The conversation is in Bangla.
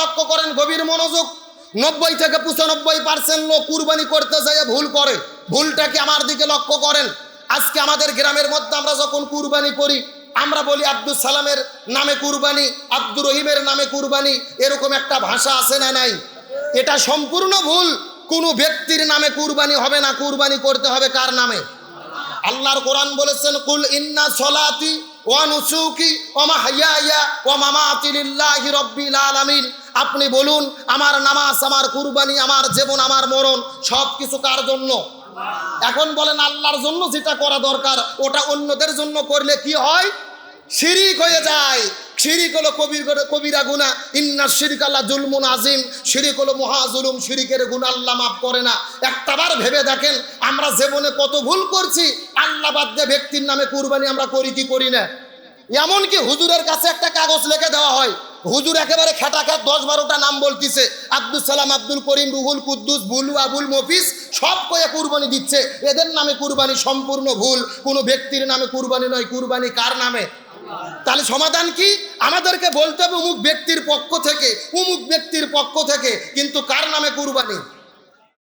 লক্ষ্য করেন গভীর মনোযোগ। নব্বই থেকে পঁচানব্বই পার্সেন্ট লোক কুরবানি করতে যেয়ে ভুল করে। ভুলটাকে আমার দিকে লক্ষ্য করেন। আজকে আমাদের গ্রামের মধ্যে আমরা যখন কুরবানি করি, আমরা বলি আব্দুল সালামের নামে কুরবানি, আব্দুর রহিমের নামে কুরবানি, এরকম একটা ভাষা আছে না নাই? এটা সম্পূর্ণ ভুল। কোনো ব্যক্তির নামে কুরবানি হবে না, কুরবানি করতে হবে কার নামে? আল্লাহর কোরআন বলেছেন কুল ইন্না সলাতি ওয়া নুসুকি ওয়া মাহইয়ায়া ওয়া মামাতি লিল্লাহি রাব্বিল আলামিন। আপনি বলুন আমার নামাজ আমার কুরবানি আমার জীবন আমার মরণ সব কিছু কার জন্য? এখন বলেন আল্লাহর জন্য যেটা করা দরকার ওটা অন্যদের জন্য করলে কি হয়? শিরিক হয়ে যায়। শিরিক হলো কবির কবিরা গুণা। ইন্না শিরিক আল্লাহ জুলমুন আজিম। শিরিক হলো মহাজুলুম শিরিকের গুণ আল্লাহ মাফ করে না। একটাবার ভেবে দেখেন, আমরা জীবনে কত ভুল করছি, আল্লাহ বাদ দিয়ে ব্যক্তির নামে কুরবানি আমরা করি কি করি না? এমনকি হুজুরের কাছে একটা কাগজ লিখে দেওয়া হয়, হুজুর একেবারে খেটা খেট দশ বারোটা নাম বলতিছে আব্দুল সালাম, আব্দুল করিম, রুহুল কুদ্দুস, বুলু, আবুল মফিস, সব কয়ে কুরবানি দিচ্ছে। এদের নামে কুরবানি সম্পূর্ণ ভুল। কোনো ব্যক্তির নামে কুরবানি নয়, কুরবানি কার নামে? তাহলে সমাধান কি? আমাদেরকে বলতে হবে অমুক ব্যক্তির পক্ষ থেকে অমুক ব্যক্তির পক্ষ থেকে, কিন্তু কার নামে কুরবানি?